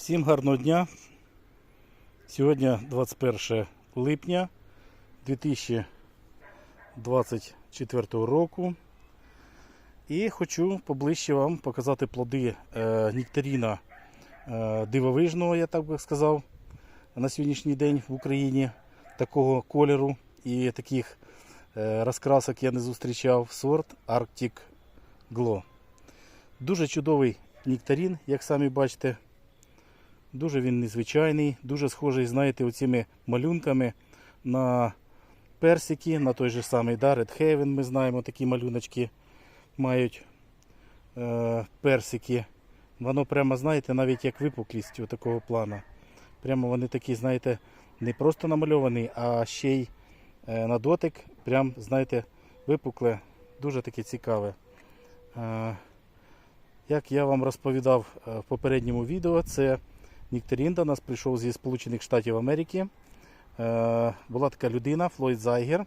Всім гарного дня. Сьогодні 21 липня 2024 року. І хочу поближче вам показати плоди е, нектаріна е, дивовижного, я так би сказав, на сьогоднішній день в Україні такого кольору і таких е, розкрасок я не зустрічав. Сорт Arctic Glow. Дуже чудовий нектарин, як самі бачите. Дуже він незвичайний, дуже схожий, знаєте, оціми малюнками на персики, на той же самий да, Red Heaven, ми знаємо, такі малюночки мають е, персики. Воно прямо, знаєте, навіть як випуклість такого плану. Прямо вони такі, знаєте, не просто намальовані, а ще й е, на дотик, прям, знаєте, випукле, дуже таке цікаве. Е, як я вам розповідав е, в попередньому відео, це Ніктарін до нас прийшов зі Сполучених Штатів Америки. Е, Була така людина, Флойд Зайгер.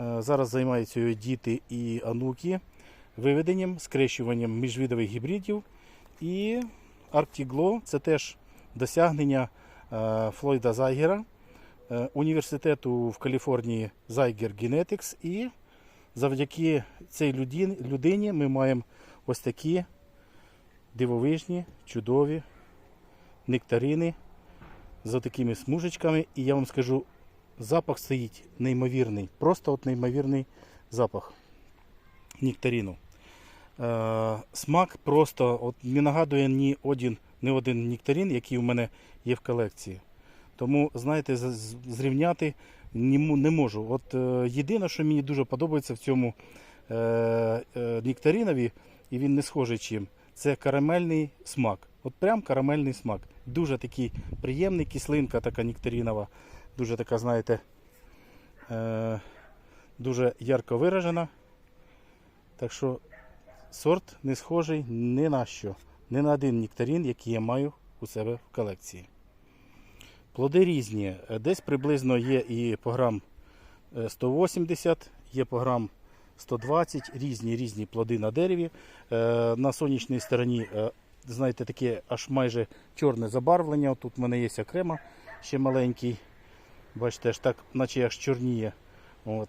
Е, Зараз займаються його діти і онуки виведенням, скрещуванням міжвідових гібридів. І Arctic Glow – це теж досягнення Флойда Зайгера, е, університету в Каліфорнії Зайгер Genetics. І завдяки цій людині ми маємо ось такі дивовижні, чудові нектарини з такими смужечками. І я вам скажу, запах стоїть неймовірний. Просто от неймовірний запах нектарину. Е, смак просто от не нагадує ні один, ні один нектарин, який у мене є в колекції. Тому, знаєте, зрівняти не, не можу. От е, єдине, що мені дуже подобається в цьому е, е, нектаринові, і він не схожий чим, це карамельний смак. От прям карамельний смак. Дуже такий приємний, кислинка така нектаринова, дуже така, знаєте, е, дуже ярко виражена. Так що сорт не схожий ні на що, ні на один нектарин, який я маю у себе в колекції. Плоди різні. Е, Десь приблизно є і по грам е, 180, є по грам 120, різні різні плоди на дереві. Е, На сонячній стороні, е, знаєте, таке аж майже чорне забарвлення. Тут в мене є окремо ще маленький. Бачите, аж так, наче аж чорніє. От.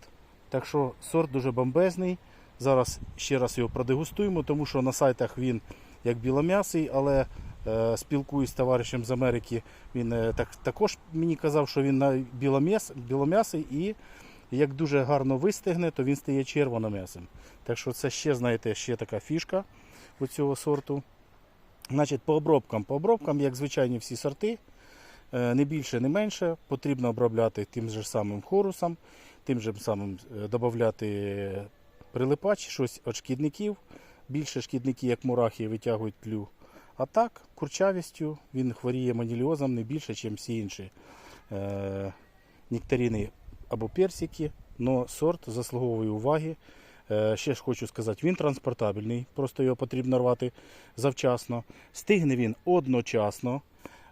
Так що сорт дуже бомбезний. Зараз ще раз його продегустуємо, тому що на сайтах він як білом'ясий, але е, спілкуюсь з товаришем з Америки. Він е, так, також мені казав, що він на білом'яс, білом'ясий і як дуже гарно вистигне, то він стає червоном'ясим. Так що це ще, знаєте, ще така фішка у цього сорту. Значить, по обробкам. По обробкам, як звичайні всі сорти, е, не більше, не менше, потрібно обробляти тим же самим хорусом, тим же самим е, додати прилипач, щось від шкідників. Більше шкідники, як мурахи, витягують тлю. А так, курчавістю він хворіє маніліозом не більше, ніж всі інші е, нектарини або персики. Но сорт заслуговує уваги. Е, ще ж хочу сказати, він транспортабельний, просто його потрібно рвати завчасно. Стигне він одночасно.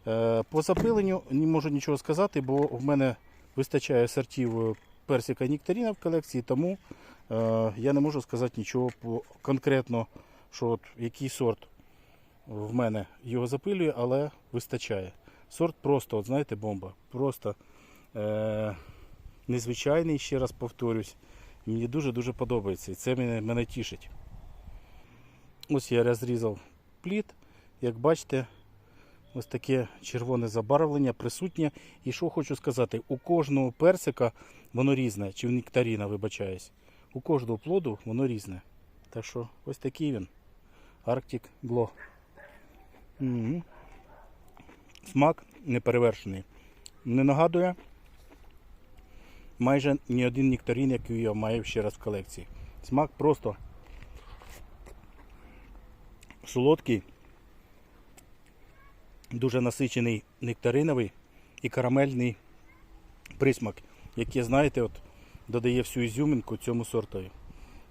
Е, по запиленню не можу нічого сказати, бо в мене вистачає сортів е, персика нектарина в колекції, тому я не можу сказати нічого конкретно, що от, який сорт в мене його запилює, але вистачає. Сорт просто, от знаєте, бомба. Просто незвичайний, ще раз повторюсь. Мені дуже-дуже подобається і це мене, мене тішить. Ось я розрізав плід. Як бачите, ось таке червоне забарвлення присутнє. І що хочу сказати, у кожного персика воно різне, чи в нектаріна, вибачаюсь. У кожного плоду воно різне. Так що ось такий він. Arctic Glow. Смак неперевершений. Не нагадує майже ні один нектарин, який я маю ще раз в колекції. Смак просто солодкий, дуже насичений нектариновий і карамельний присмак, який, знаєте, от, додає всю ізюминку цьому сортові.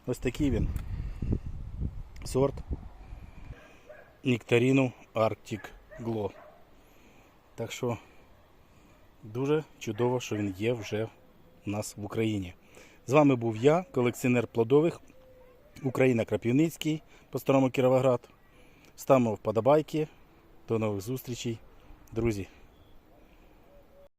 Ось такий він. Сорт нектарину Arctic Glow. Так що дуже чудово, що він є вже у нас в Україні. З вами був я, колекціонер плодових, Україна Крапівницький по старому Кіровоград. Ставимо вподобайки. До нових зустрічей. друзі.